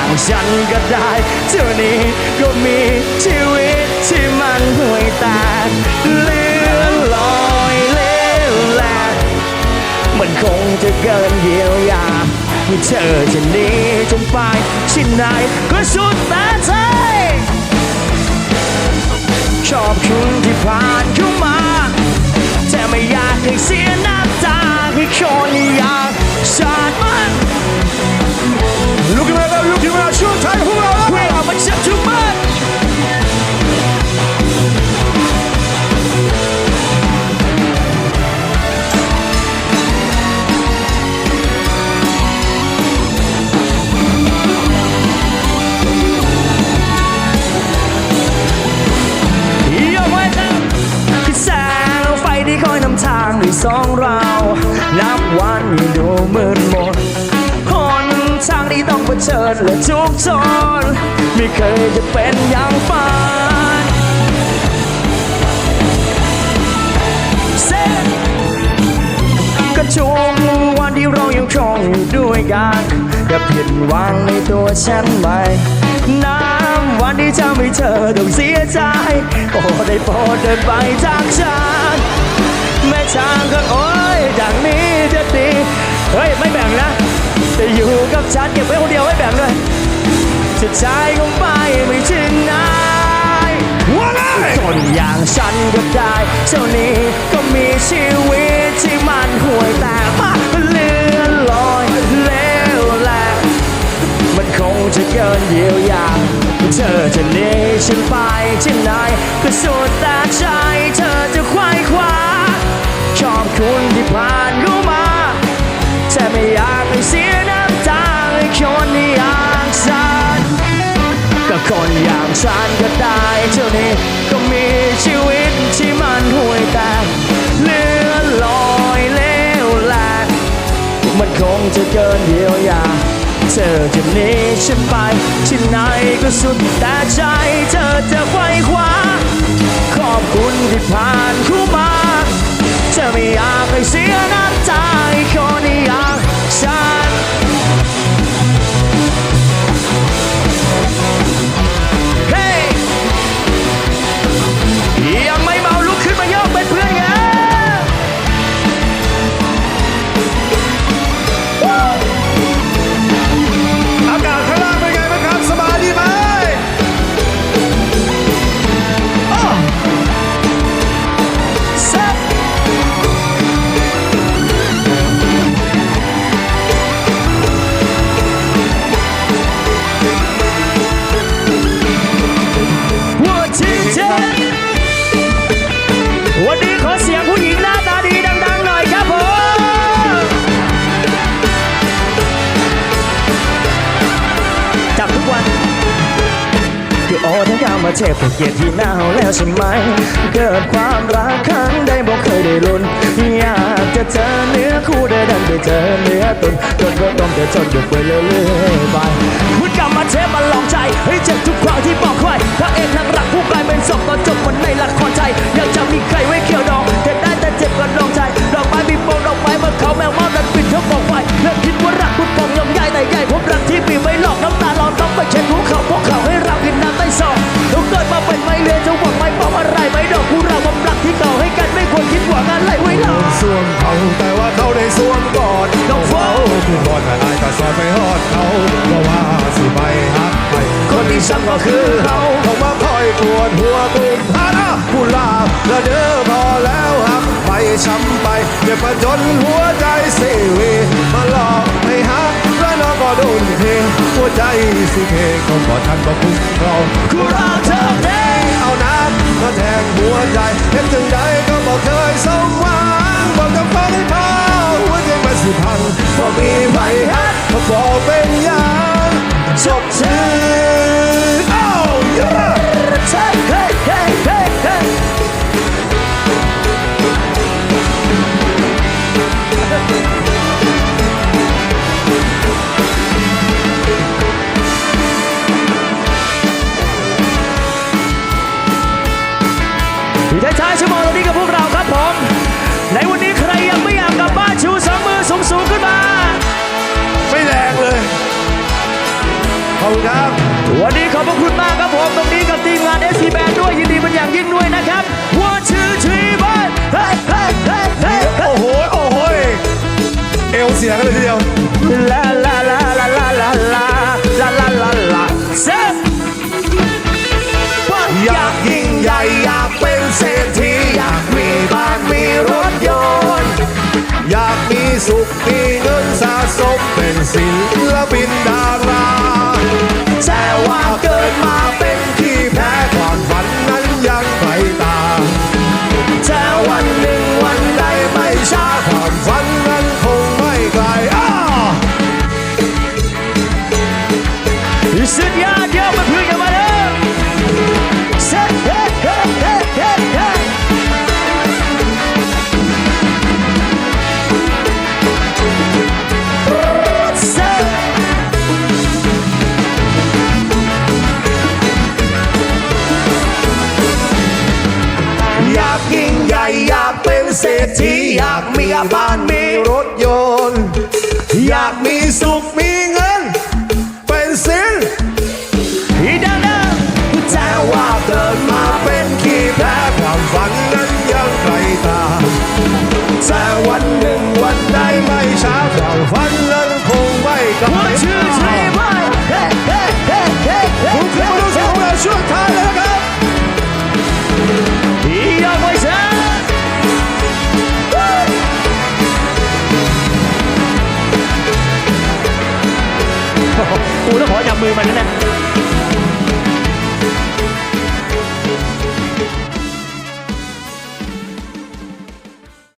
อย่างฉันก็ได้เท่านี้ก็มีชีวิตที่มันห่วยแตกเลื่อนลอยเลี้ยวแลมันคงจะเกินเยียวยาให้เธอจะหนีจนไปชิ้นไหนก็สุดแต่ใจชอบคุณที่ผ่านเข้ามา แต่ไม่อยากให้เสีย ที่คอยนำทางในสองเรา นับวันยังดูมืดมนหนทางที่ต้องเผชิญและทุกทนไม่เคยจะเป็นอย่างฝันเส้นก็ทุกวันที่เรายังคงอยู่ด้วยกันอย่าผิดหวังในตัวฉันไหมน้ำวันที่ทำให้เธอต้องเสียใจ โอ้ได้โปรดเดินไปจากฉัน แม้ทางก็โอ้ยจากนี้จะดีเฮ้ยไม่แบ่งนะแต่อยู่กับฉันเก็บไว้คนเดียวไม่แบ่งเลยจะใจคงไปไม่ถึงไหนว่าไงคนอย่างฉันก็ได้เท่านี้ก็มีชีวิตที่มันห่วยแตกมาเลื่อนลอยเลวแหลกมันคงจะเกินเยียวยาเธอจะหนีฉันไปที่ไหนก็สุดแต่ใจ แต่ไม่อยากให้เสียน้ำตาให้คนอย่างฉันก็คนอย่างฉันก็ได้เท่านี้ก็มีชีวิตที่มันห่วยแตกเลือลอยเลวแหลกมันคงจะเกินเยียวยาเธอจะหนีฉันไปที่ไหนก็สุดแต่ใจเธอจะไขว้คว้าขอบคุณที่ผ่านคู่มาเธอไม่อยากให้เสีย คือโอ้ามาเทพเกียรติที่หน้าแล้วใช่ไหม เกิดความรักครั้งใดบอกเคยได้ลุ้นอยากจะเจอเนื้อคู่ได้ดันไปเจอเนื้อตุนจนก็ต้องจะจนอยู่ไปเรื่อยๆไป แต่ว่าเขาได้สวนก่อนน้องเฝ้าคือบอลแต่อายก็สอนไปฮอดเขาเพราะว่าสิไปฮักไปคนที่ช้ำก็คือเขาเขามาคอยปวดหัวตุนพานะผู้ลาและเด้อพอแล้วฮักไปช้ำไปเจ็บมาจนหัวใจเสวีมาหลอกให้ฮักแล้วน้องก็โดนเทหัวใจสิเพก็บ่ทันก็คุ้มครองคู่เราเธอ คุณครับ วันนี้ขอบพระคุณมากครับผมตรงนี้กับทีมงาน SC Band ด้วยยินดีเป็นอย่างยิ่งด้วยนะครับ one two three four เฮ้ยเฮ้ยเฮ้ยเฮ้ยโอ้โหโอ้โหเอวเสียกันเลยทีเดียวลาลาลาลาลาลาลาลาลาลาลาเซ็ตอยากยิ่งใหญ่อยากเป็นเศรษฐีอยากมีบ้านมีรถยนต์อยากมีสุขมีเงินสะสมเป็นศิลปินดารา เป็นเศรษฐีอยากมีบ้านมีรถยนต์ อยากมีสุขมีเงิน เป็นศิลอีดังดังแต่ว่าเกิดมาเป็นขี้แพ้ความฝันนั้นยังไกลตาแต่วันหนึ่งวันใดไม่ช้าความฝันนั้นคงไม่ไกล กูแล้วขอจับมือมันนะเนี่ย